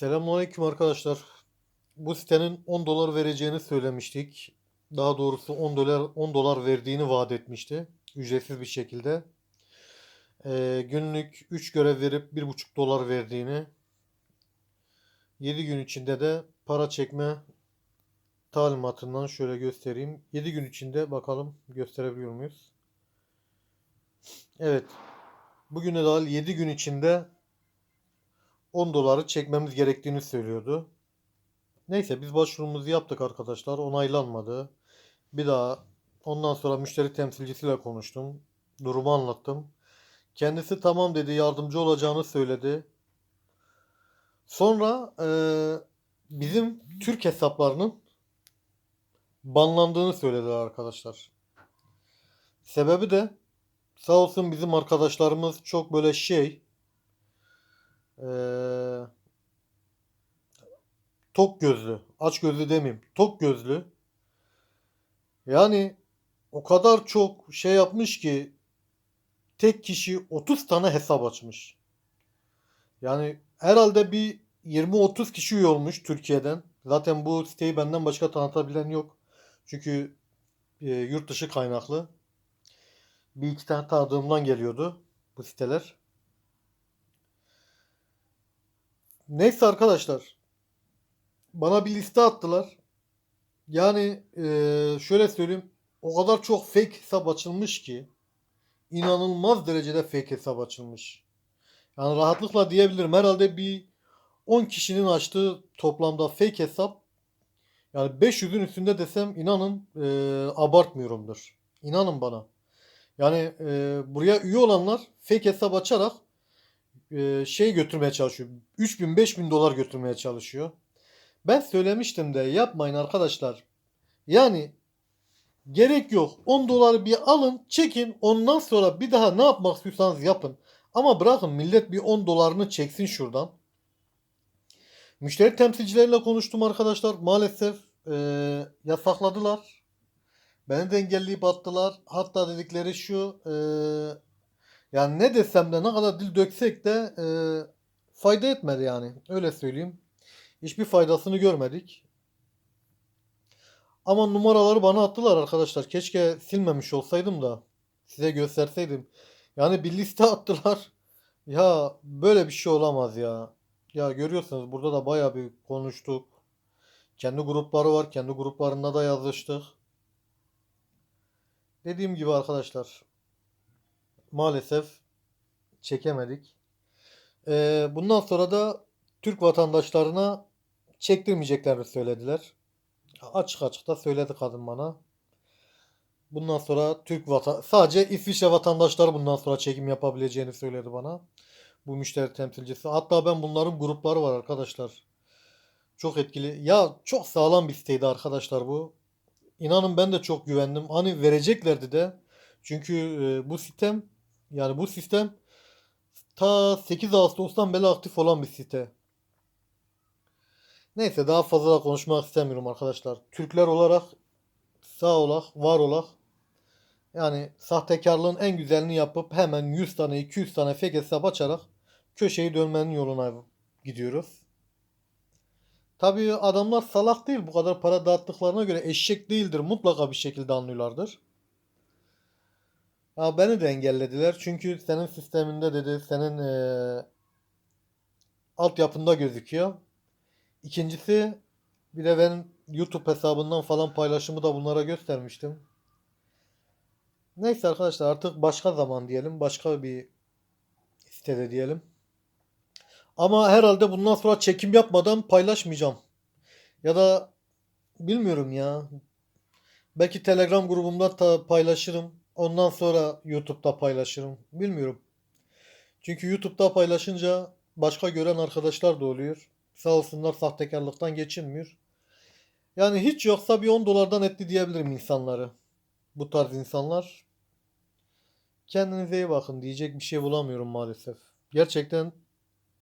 Selamünaleyküm arkadaşlar. Bu sitenin 10 dolar vereceğini söylemiştik. Daha doğrusu 10 dolar 10 dolar verdiğini vaat etmişti. Ücretsiz bir şekilde. Ee, günlük 3 görev verip 1,5 dolar verdiğini 7 gün içinde de para çekme talimatından şöyle göstereyim. 7 gün içinde bakalım gösterebiliyor muyuz? Evet. Bugüne dahil 7 gün içinde 10 doları çekmemiz gerektiğini söylüyordu. Neyse biz başvurumuzu yaptık arkadaşlar. Onaylanmadı. Bir daha ondan sonra müşteri temsilcisiyle konuştum. Durumu anlattım. Kendisi tamam dedi yardımcı olacağını söyledi. Sonra eee, bizim Türk hesaplarının banlandığını söylediler arkadaşlar. Sebebi de sağ olsun bizim arkadaşlarımız çok böyle şey eee tok gözlü, aç gözlü demeyeyim, tok gözlü. Yani o kadar çok şey yapmış ki tek kişi 30 tane hesap açmış. Yani herhalde bir 20-30 kişi üye olmuş Türkiye'den. Zaten bu siteyi benden başka tanıtabilen yok. Çünkü e, yurt dışı kaynaklı. Bir iki tane tanıdığımdan geliyordu bu siteler. Neyse arkadaşlar. Bana bir liste attılar. Yani e, şöyle söyleyeyim. O kadar çok fake hesap açılmış ki inanılmaz derecede fake hesap açılmış. Yani rahatlıkla diyebilirim. Herhalde bir 10 kişinin açtığı toplamda fake hesap yani 500'ün üstünde desem inanın e, abartmıyorumdur. İnanın bana. Yani e, buraya üye olanlar fake hesap açarak e, şey götürmeye çalışıyor. 3000 5000 dolar götürmeye çalışıyor. Ben söylemiştim de yapmayın arkadaşlar. Yani gerek yok. 10 doları bir alın, çekin. Ondan sonra bir daha ne yapmak istiyorsanız yapın. Ama bırakın millet bir 10 dolarını çeksin şuradan. Müşteri temsilcileriyle konuştum arkadaşlar. Maalesef eee, yasakladılar. Beni de engelleyip attılar. Hatta dedikleri şu eee, yani ne desem de ne kadar dil döksek de eee, fayda etmedi yani. Öyle söyleyeyim. Hiçbir faydasını görmedik. Ama numaraları bana attılar arkadaşlar. Keşke silmemiş olsaydım da size gösterseydim. Yani bir liste attılar. Ya böyle bir şey olamaz ya. Ya görüyorsunuz burada da bayağı bir konuştuk. Kendi grupları var. Kendi gruplarında da yazıştık. Dediğim gibi arkadaşlar maalesef çekemedik. Ee, bundan sonra da Türk vatandaşlarına çektirmeyeceklerini söylediler. Açık açık da söyledi kadın bana. Bundan sonra Türk vatan sadece İsviçre vatandaşları bundan sonra çekim yapabileceğini söyledi bana. Bu müşteri temsilcisi. Hatta ben bunların grupları var arkadaşlar. Çok etkili. Ya çok sağlam bir siteydi arkadaşlar bu. İnanın ben de çok güvendim. Hani vereceklerdi de. Çünkü e, bu sistem yani bu sistem ta 8 Ağustos'tan beri aktif olan bir site. Neyse daha fazla konuşmak istemiyorum arkadaşlar. Türkler olarak sağ olak, var olak. Yani sahtekarlığın en güzelini yapıp hemen 100 tane 200 tane fake hesap açarak köşeyi dönmenin yoluna gidiyoruz. Tabii adamlar salak değil. Bu kadar para dağıttıklarına göre eşek değildir. Mutlaka bir şekilde anlıyorlardır. Ha, beni de engellediler. Çünkü senin sisteminde dedi, senin eee altyapında gözüküyor. İkincisi bir de ben YouTube hesabından falan paylaşımı da bunlara göstermiştim. Neyse arkadaşlar artık başka zaman diyelim. Başka bir sitede diyelim. Ama herhalde bundan sonra çekim yapmadan paylaşmayacağım. Ya da bilmiyorum ya. Belki Telegram grubumda da paylaşırım. Ondan sonra YouTube'da paylaşırım. Bilmiyorum. Çünkü YouTube'da paylaşınca başka gören arkadaşlar da oluyor. Sağ olsunlar sahtekarlıktan geçinmiyor. Yani hiç yoksa bir 10 dolardan etti diyebilirim insanları. Bu tarz insanlar. Kendinize iyi bakın diyecek bir şey bulamıyorum maalesef. Gerçekten